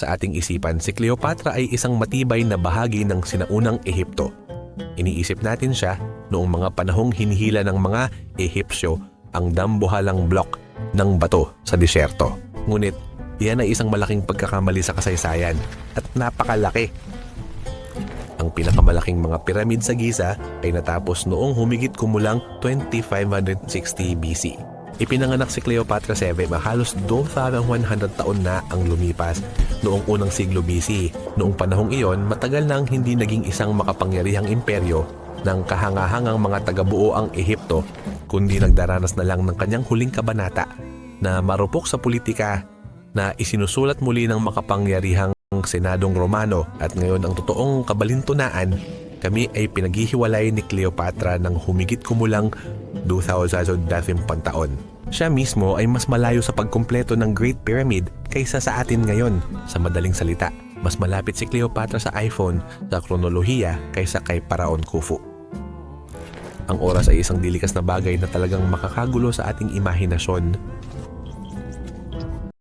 Sa ating isipan, si Cleopatra ay isang matibay na bahagi ng sinaunang Ehipto. Iniisip natin siya noong mga panahong hinihila ng mga Ehipsyo ang dambuhalang blok ng bato sa disyerto. Ngunit, iyan ay isang malaking pagkakamali sa kasaysayan at napakalaki. Ang pinakamalaking mga piramid sa Giza ay natapos noong humigit kumulang 2560 BC. Ipinanganak si Cleopatra VII halos 2,100 taon na ang lumipas noong unang siglo BC. Noong panahong iyon, matagal nang hindi naging isang makapangyarihang imperyo ng kahangahangang mga tagabuo ang Ehipto, kundi nagdaranas na lang ng kanyang huling kabanata na marupok sa politika na isinusulat muli ng makapangyarihang Senadong Romano at ngayon ang totoong kabalintunaan, kami ay pinaghihiwalay ni Cleopatra ng humigit kumulang 2,010 taon. Siya mismo ay mas malayo sa pagkumpleto ng Great Pyramid kaysa sa atin ngayon. Sa madaling salita, mas malapit si Cleopatra sa iPhone sa kronolohiya kaysa kay Paraon Khufu. Ang oras ay isang dilikas na bagay na talagang makakagulo sa ating imahinasyon.